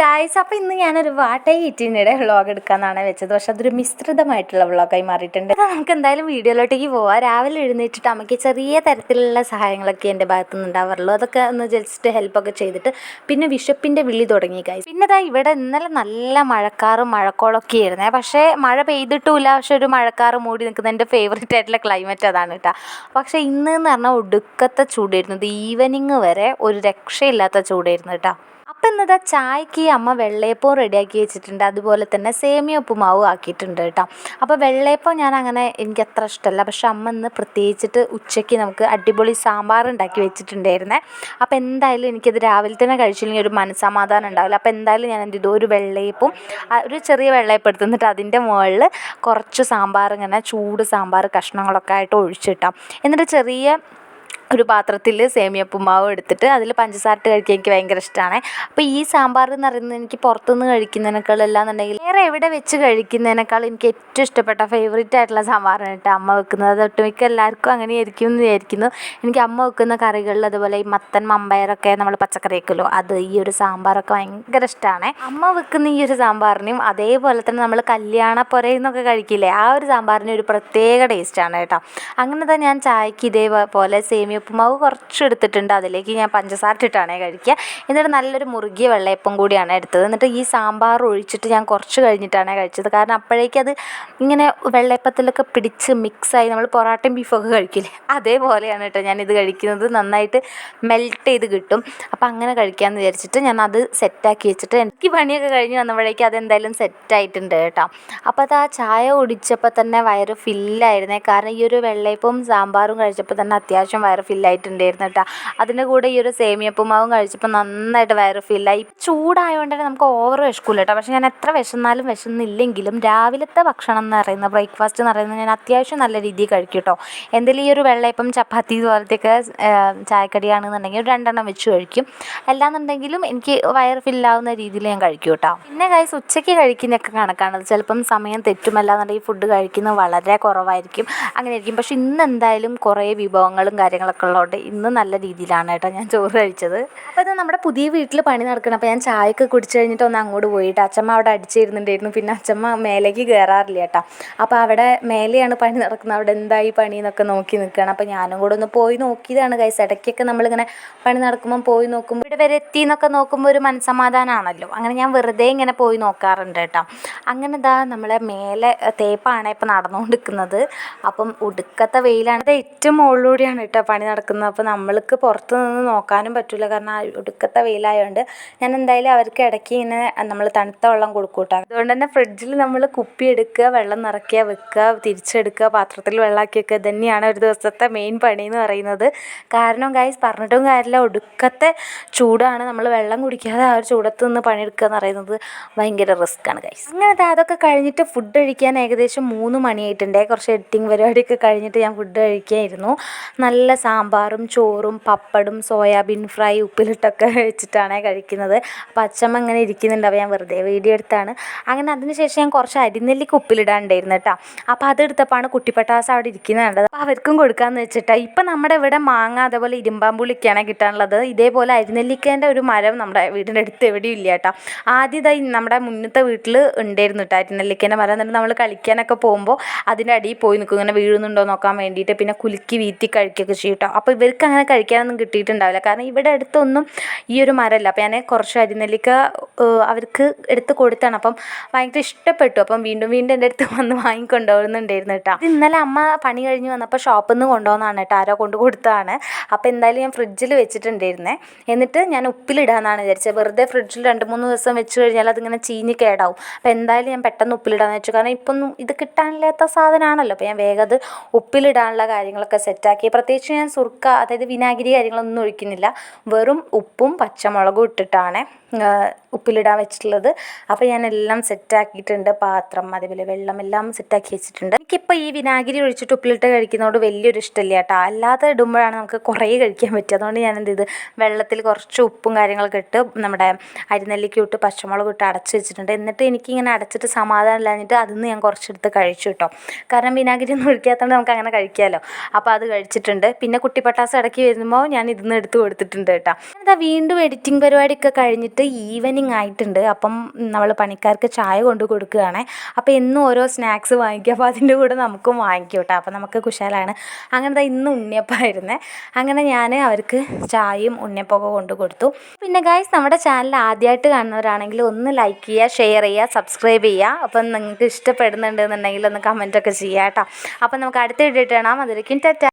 Guys അപ്പോൾ ഇന്ന് ഞാനൊരു വാട്ടൈ ഈറ്റിന്റെ വ്ളോഗ് എടുക്കാമെന്നാണ് വെച്ചത്. പക്ഷെ അതൊരു മിശ്രിതമായിട്ടുള്ള വ്ളോഗായി മാറിയിട്ടുണ്ട്. അപ്പോൾ നമുക്ക് എന്തായാലും വീഡിയോയിലോട്ടേക്ക് പോവാം. രാവിലെ എഴുന്നേറ്റിട്ട് അമ്മയ്ക്ക് ചെറിയ തരത്തിലുള്ള സഹായങ്ങളൊക്കെ എന്റെ ഭാഗത്തു നിന്ന് ഉണ്ടാവാറുള്ളൂ. അതൊക്കെ ഒന്ന് ജസ്റ്റ് ഹെൽപ്പൊക്കെ ചെയ്തിട്ട് പിന്നെ വിഷപ്പിന്റെ വിളി തുടങ്ങി ഗായ്സ് പിന്നെ ഇതാ ഇവിടെ ഇന്നലെ നല്ല മഴക്കാറും മഴക്കോളൊക്കെ ആയിരുന്നേ. പക്ഷേ മഴ പെയ്തിട്ടുമില്ല. പക്ഷെ ഒരു മഴക്കാറ് മൂടി നിൽക്കുന്ന എന്റെ ഫേവറേറ്റ് ആയിട്ടുള്ള ക്ലൈമറ്റ് അതാണ് കേട്ടോ. പക്ഷേ ഇന്ന് എന്ന് പറഞ്ഞാൽ ഒടുക്കത്തെ ചൂടായിരുന്നു. ഈവനിങ് വരെ ഒരു രക്ഷയില്ലാത്ത ചൂടായിരുന്നു കേട്ടോ. അപ്പം ഇതാ ചായക്ക് അമ്മ വെള്ളയപ്പവും റെഡിയാക്കി വെച്ചിട്ടുണ്ട്. അതുപോലെ തന്നെ സേമിയ ഉപ്പുമാവും ആക്കിയിട്ടുണ്ട് കേട്ടോ. അപ്പോൾ വെള്ളയപ്പം ഞാൻ അങ്ങനെ എനിക്ക് അത്ര ഇഷ്ടമല്ല. പക്ഷെ അമ്മ ഇന്ന് പ്രത്യേകിച്ചിട്ട് ഉച്ചയ്ക്ക് നമുക്ക് അടിപൊളി സാമ്പാർ ഉണ്ടാക്കി വെച്ചിട്ടുണ്ടായിരുന്നേ. അപ്പോൾ എന്തായാലും എനിക്കത് രാവിലെ തന്നെ കഴിച്ചില്ലെങ്കിൽ ഒരു മനസ്സമാധാനം ഉണ്ടാവില്ല. അപ്പോൾ എന്തായാലും ഞാൻ എന്ത് ചെയ്തു? ഒരു വെള്ളയപ്പും ഒരു ചെറിയ വെള്ളയപ്പം എടുത്തിട്ട് അതിന്റെ മുകളിൽ കുറച്ച് സാമ്പാർ ഇങ്ങനെ ചൂട് സാമ്പാർ കഷ്ണങ്ങളൊക്കെ ആയിട്ട് ഒഴിച്ചിട്ടാം എന്നിട്ട് ചെറിയ ഒരു പാത്രത്തിൽ സേമിയപ്പുമാവ് എടുത്തിട്ട് അതിൽ പഞ്ചസാര ഇട്ട് കഴിക്കാൻ എനിക്ക് ഭയങ്കര ഇഷ്ടമാണ് അപ്പോൾ ഈ സാമ്പാർ എന്ന് പറയുന്നത് എനിക്ക് പുറത്തുനിന്ന് കഴിക്കുന്നതിനേക്കാൾ അല്ലാന്നുണ്ടെങ്കിൽ വേറെ എവിടെ വെച്ച് കഴിക്കുന്നതിനേക്കാൾ എനിക്ക് ഏറ്റവും ഇഷ്ടപ്പെട്ട ഫേവറേറ്റ് ആയിട്ടുള്ള സാമ്പാറാണ് കേട്ടോ അമ്മ വെക്കുന്നത്. ഒട്ടുമിക്ക എല്ലാവർക്കും അങ്ങനെ ആയിരിക്കും എന്ന് വിചാരിക്കുന്നു. എനിക്ക് അമ്മ വെക്കുന്ന കറികളിൽ അതുപോലെ ഈ മത്തൻ മമ്പയറൊക്കെ നമ്മൾ പച്ചക്കറി വെക്കുമല്ലോ അത് ഈ ഒരു സാമ്പാറൊക്കെ ഭയങ്കര ഇഷ്ടമാണ് അമ്മ വെക്കുന്ന ഈ ഒരു സാമ്പാറിനും അതേപോലെ തന്നെ നമ്മൾ കല്യാണ നിന്നൊക്കെ കഴിക്കില്ലേ ആ ഒരു സാമ്പാറിന് ഒരു പ്രത്യേക ടേസ്റ്റാണ് കേട്ടോ. അങ്ങനെ തന്നെ ഞാൻ ചായക്ക് ഇതേപോലെ സേമിയ ഉപ്പുമാവ് കുറച്ച് എടുത്തിട്ടുണ്ട് അതിലേക്ക് ഞാൻ പഞ്ചസാര ഇട്ടിട്ടാണ് കഴിക്കുക. എന്നിട്ട് നല്ലൊരു മുറുകിയ വെള്ളയപ്പം കൂടിയാണ് എടുത്തത്. എന്നിട്ട് ഈ സാമ്പാർ ഒഴിച്ചിട്ട് ഞാൻ കുറച്ച് കഴിഞ്ഞിട്ടാണ് കഴിച്ചത്. കാരണം അപ്പോഴേക്കും അത് ഇങ്ങനെ വെള്ളയപ്പത്തിലൊക്കെ പിടിച്ച് മിക്സായി നമ്മൾ പൊറാട്ടയും ബീഫൊക്കെ കഴിക്കില്ലേ? അതേപോലെയാണ് കേട്ടോ ഞാനിത് കഴിക്കുന്നത്. നന്നായിട്ട് മെൽറ്റ് ചെയ്ത് കിട്ടും. അപ്പോൾ അങ്ങനെ കഴിക്കാമെന്ന് വിചാരിച്ചിട്ട് ഞാൻ അത് സെറ്റാക്കി വെച്ചിട്ട് എനിക്ക് പണിയൊക്കെ കഴിഞ്ഞ് വന്നപ്പോഴേക്കും അതെന്തായാലും സെറ്റായിട്ടുണ്ട് കേട്ടോ. അപ്പോൾ അത് ആ ചായ കുടിച്ചപ്പോൾ തന്നെ വയറ് ഫില്ലായിരുന്നേ കാരണം ഈ ഒരു വെള്ളയപ്പവും സാമ്പാറും കഴിച്ചപ്പോൾ തന്നെ അത്യാവശ്യം വയറ് ഫില്ലായിട്ടുണ്ടായിരുന്നു കേട്ടോ അതിന്റെ കൂടെ ഈ ഒരു സേമിയപ്പുമാവും കഴിച്ചപ്പോൾ നന്നായിട്ട് വയറ് ഫില്ലായി ചൂടായതുകൊണ്ട് തന്നെ നമുക്ക് ഓവർ വിശക്കില്ല കേട്ടോ പക്ഷേ ഞാൻ എത്ര വിശന്നാലും വിശന്നില്ലെങ്കിലും രാവിലത്തെ ഭക്ഷണം എന്ന് പറയുന്നത് ബ്രേക്ക്ഫാസ്റ്റ് എന്ന് പറയുന്നത് ഞാൻ അത്യാവശ്യം നല്ല രീതിയിൽ കഴിക്കും കേട്ടോ എന്തെങ്കിലും ഈ ഒരു വെള്ളയപ്പം ചപ്പാത്തി പോലത്തെയൊക്കെ ചായക്കടിയാണെന്നുണ്ടെങ്കിൽ ഒരു രണ്ടെണ്ണം വെച്ച് കഴിക്കും. അല്ലാന്നുണ്ടെങ്കിലും എനിക്ക് വയറ് ഫില്ലാവുന്ന രീതിയിൽ ഞാൻ കഴിക്കും കേട്ടോ പിന്നെ കൈസ് ഉച്ചയ്ക്ക് കഴിക്കുന്നതൊക്കെ കണക്കാണ്. ചിലപ്പം സമയം തെറ്റുമല്ലാന്നുണ്ടെങ്കിൽ ഫുഡ് കഴിക്കുന്നത് വളരെ കുറവായിരിക്കും. അങ്ങനെ ആയിരിക്കും പക്ഷെ ഇന്ന് എന്തായാലും കുറേ വിഭവങ്ങളും കാര്യങ്ങളൊക്കെ ഉള്ളതുകൊണ്ട് ഇന്ന് നല്ല രീതിയിലാണ് കേട്ടോ ഞാൻ ചോറ് കഴിച്ചത്. അപ്പോൾ ഇത് നമ്മുടെ പുതിയ വീട്ടിൽ പണി നടക്കണം. അപ്പോൾ ഞാൻ ചായയൊക്കെ കുടിച്ച് കഴിഞ്ഞിട്ട് ഒന്ന് അങ്ങോട്ട് പോയിട്ട് അച്ഛമ്മ അവിടെ അടിച്ചിരുന്നുണ്ടായിരുന്നു പിന്നെ അച്ഛമ്മ മേലേക്ക് കയറാറില്ല കേട്ടോ. അപ്പോൾ അവിടെ മേലെയാണ് പണി നടക്കുന്നത്. അവിടെ എന്തായി പണി എന്നൊക്കെ നോക്കി നിൽക്കുകയാണ്. അപ്പോൾ ഞാനും കൂടെ ഒന്ന് പോയി നോക്കിയതാണ് കൈസ് ഇടയ്ക്കൊക്കെ നമ്മളിങ്ങനെ പണി നടക്കുമ്പോൾ പോയി നോക്കുമ്പോൾ ഇവിടെ വരെ എത്തി എന്നൊക്കെ നോക്കുമ്പോൾ ഒരു മനസ്സമാധാനമാണല്ലോ അങ്ങനെ ഞാൻ വെറുതെ ഇങ്ങനെ പോയി നോക്കാറുണ്ട് കേട്ടോ. അങ്ങനെ ഇതാ നമ്മളെ മേലെ തേപ്പാണ് ഇപ്പോൾ നടന്നുകൊണ്ടിരിക്കുന്നത്. അപ്പം ഒടുക്കത്തെ വെയിലാണ്. ഏറ്റവും മുകളിലൂടെയാണ് കേട്ടോ പണി നടക്കുന്നത് അപ്പോൾ നമ്മൾക്ക് പുറത്ത് നിന്ന് നോക്കാനും പറ്റില്ല കാരണം ഒടുക്കത്തെ വെയിലായതുകൊണ്ട് ഞാൻ എന്തായാലും അവർക്ക് ഇടയ്ക്ക് ഇങ്ങനെ നമ്മൾ തണുത്ത വെള്ളം കൊടുക്കൂട്ടാ. കേട്ടോ അതുകൊണ്ട് തന്നെ ഫ്രിഡ്ജിൽ നമ്മൾ കുപ്പി എടുക്കുക വെള്ളം നിറയ്ക്കുക വെക്കുക തിരിച്ചെടുക്കുക പാത്രത്തിൽ വെള്ളമാക്കി വെക്കുക തന്നെയാണ് ഒരു ദിവസത്തെ മെയിൻ പണി എന്ന് പറയുന്നത്. കാരണം ഗൈസ് പറഞ്ഞിട്ടും കാര്യമില്ല. ഒടുക്കത്തെ ചൂടാണ് നമ്മൾ വെള്ളം കുടിക്കാതെ ആ ഒരു ചൂടത്ത് നിന്ന് പണിയെടുക്കുക എന്ന് പറയുന്നത് ഭയങ്കര റിസ്ക്കാണ് ഗൈസ് അങ്ങനത്തെ അതൊക്കെ കഴിഞ്ഞിട്ട് ഫുഡ് കഴിക്കാൻ ഏകദേശം മൂന്ന് മണിയായിട്ടുണ്ടേ. കുറച്ച് എഡിറ്റിംഗ് പരിപാടിയൊക്കെ കഴിഞ്ഞിട്ട് ഞാൻ ഫുഡ് കഴിക്കായിരുന്നു. നല്ല സാമ്പാറും ചോറും പപ്പടും സോയാബീൻ ഫ്രൈ ഉപ്പിലിട്ടൊക്കെ വെച്ചിട്ടാണ് കഴിക്കുന്നത്. അപ്പോൾ അച്ഛമ്മ ഇങ്ങനെ ഇരിക്കുന്നുണ്ട്. അപ്പോൾ ഞാൻ വെറുതെ വീഡിയോ എടുത്താണ്. അങ്ങനെ അതിന് ശേഷം ഞാൻ കുറച്ച് അരിനെല്ലിക്ക് ഉപ്പിലിടാണ്ടായിരുന്നു കേട്ടോ. അപ്പോൾ അതെടുത്തപ്പോഴാണ് കുട്ടിപ്പട്ടാസ് അവിടെ ഇരിക്കുന്നത് കണ്ടത്. അപ്പോൾ അവർക്കും കൊടുക്കാമെന്ന് വെച്ചിട്ടാണ് ഇപ്പം നമ്മുടെ ഇവിടെ മാങ്ങ അതേപോലെ ഇരുമ്പാമ്പുളിക്കാണ് കിട്ടാനുള്ളത്. ഇതേപോലെ അരിനെല്ലിക്കേന്റെ ഒരു മരം നമ്മുടെ വീടിന്റെ അടുത്ത് എവിടെയും ഇല്ല കേട്ടോ. ആദ്യം ഇതായി നമ്മുടെ മുന്നത്തെ വീട്ടിൽ ഉണ്ടായിരുന്നു കേട്ടോ അരിനെല്ലിക്കേന്റെ മരം. എന്നിട്ട് നമ്മൾ കളിക്കാനൊക്കെ പോകുമ്പോൾ അതിന്റെ അടിയിൽ പോയി നിൽക്കും ഇങ്ങനെ വീഴുന്നുണ്ടോ നോക്കാൻ വേണ്ടിയിട്ട്. പിന്നെ കുലുക്കി വീത്തി കഴിക്കുകയൊക്കെ ചെയ്യും കേട്ടോ. അപ്പോൾ ഇവർക്ക് അങ്ങനെ കഴിക്കാനൊന്നും കിട്ടിയിട്ടുണ്ടാവില്ല. കാരണം ഇവിടെ അടുത്തൊന്നും ഈ ഒരു മരമല്ല. അപ്പോൾ ഞാൻ കുറച്ച് അരിനെല്ലിക്ക അവർക്ക് എടുത്ത് കൊടുത്താണ്. അപ്പം ഭയങ്കര ഇഷ്ടപ്പെട്ടു. അപ്പം വീണ്ടും വീണ്ടും എന്റെ അടുത്ത് വന്ന് വാങ്ങിക്കൊണ്ടുപോകുന്നുണ്ടായിരുന്നു കേട്ടോ. ഇന്നലെ അമ്മ പണി കഴിഞ്ഞ് വന്നപ്പോൾ ഷോപ്പിൽ നിന്ന് കൊണ്ടുപോകുന്നതാണ് കേട്ടോ. ആരോ കൊണ്ട് കൊടുത്തതാണ്. അപ്പോൾ എന്തായാലും ഞാൻ ഫ്രിഡ്ജിൽ വെച്ചിട്ടുണ്ടായിരുന്നേ. എന്നിട്ട് ഞാൻ ഉപ്പിലിടാമെന്നാണ് വിചാരിച്ചത്. വെറുതെ ഫ്രിഡ്ജിൽ രണ്ട് മൂന്ന് ദിവസം വെച്ച് കഴിഞ്ഞാൽ അതിങ്ങനെ ചീഞ്ഞ് കേടാവും. അപ്പോൾ എന്തായാലും ഞാൻ പെട്ടെന്ന് ഉപ്പിലിടാമെന്ന് വെച്ചു. കാരണം ഇപ്പം ഇത് കിട്ടാനില്ലാത്ത സാധനമാണല്ലോ. അപ്പോൾ ഞാൻ വേഗം അത് ഉപ്പിലിടാനുള്ള കാര്യങ്ങളൊക്കെ സെറ്റാക്കി പ്രത്യേകിച്ച് ഞാൻ സുർക്ക അതായത് വിനാഗിരി കാര്യങ്ങളൊന്നും ഒഴിക്കുന്നില്ല. വെറും ഉപ്പും പച്ചമുളകും ഇട്ടിട്ടാണ് ഉപ്പിലിടാൻ വെച്ചിട്ടുള്ളത്. അപ്പോൾ ഞാൻ എല്ലാം സെറ്റാക്കിയിട്ടുണ്ട്. പാത്രം അതേപോലെ വെള്ളം എല്ലാം സെറ്റാക്കി വെച്ചിട്ടുണ്ട്. എനിക്കിപ്പോൾ ഈ വിനാഗിരി ഒഴിച്ചിട്ട് ഉപ്പിലിട്ട് കഴിക്കുന്നതുകൊണ്ട് വലിയൊരു ഇഷ്ടമില്ല കേട്ടോ. അല്ലാതെ ഇടുമ്പോഴാണ് നമുക്ക് കുറേ കഴിക്കാൻ പറ്റുക. അതുകൊണ്ട് ഞാൻ എന്ത് ചെയ്ത് വെള്ളത്തിൽ കുറച്ച് ഉപ്പും കാര്യങ്ങളൊക്കെ ഇട്ട് നമ്മുടെ അരിനെല്ലിക്ക് ഇട്ട് പച്ചമുളക് ഇട്ട് അടച്ച് വെച്ചിട്ടുണ്ട്. എന്നിട്ട് എനിക്കിങ്ങനെ അടച്ചിട്ട് സമാധാനം ഇല്ലാഞ്ഞിട്ട് അതിന്ന് ഞാൻ കുറച്ചെടുത്ത് കഴിച്ചു കേട്ടോ. കാരണം വിനാഗിരി ഒന്നും ഒഴിക്കാത്തതുകൊണ്ട് നമുക്ക് അങ്ങനെ കഴിക്കാമല്ലോ അപ്പോൾ അത് കഴിച്ചിട്ടുണ്ട്. പിന്നെ കുട്ടിപ്പട്ടാസ് ഇടയ്ക്ക് വരുമ്പോൾ ഞാൻ ഇതിന്ന് എടുത്ത് കൊടുത്തിട്ടുണ്ട് കേട്ടോ. എന്താ വീണ്ടും എഡിറ്റിംഗ് പരിപാടിയൊക്കെ കഴിഞ്ഞിട്ട് കഴിഞ്ഞിട്ട് ഈവനിങ് ആയിട്ടുണ്ട്. അപ്പം നമ്മൾ പണിക്കാർക്ക് ചായ കൊണ്ട് കൊടുക്കുകയാണ്. അപ്പോൾ എന്നും ഓരോ സ്നാക്സ് വാങ്ങിക്കും. അപ്പോൾ അതിന്റെ കൂടെ നമുക്കും വാങ്ങിക്കും കേട്ടോ. അപ്പോൾ നമുക്ക് കുശാലാണ്. അങ്ങനെ ഇന്ന് ഉണ്ണിയപ്പമായിരുന്നേ അങ്ങനെ ഞാൻ അവർക്ക് ചായയും ഉണ്ണിയപ്പമൊക്കെ കൊണ്ട് കൊടുത്തു. പിന്നെ ഗായ്സ് നമ്മുടെ ചാനൽ ആദ്യമായിട്ട് കാണുന്നവരാണെങ്കിൽ ഒന്ന് ലൈക്ക് ചെയ്യുക ഷെയർ ചെയ്യുക സബ്സ്ക്രൈബ് ചെയ്യുക. അപ്പം നിങ്ങൾക്ക് ഇഷ്ടപ്പെടുന്നുണ്ടെന്നുണ്ടെങ്കിൽ ഒന്ന് കമന്റൊക്കെ ചെയ്യാം കേട്ടോ. അപ്പം നമുക്ക് അടുത്ത വീഡിയോ കാണാം. അതിലേക്കും ടെറ്റ.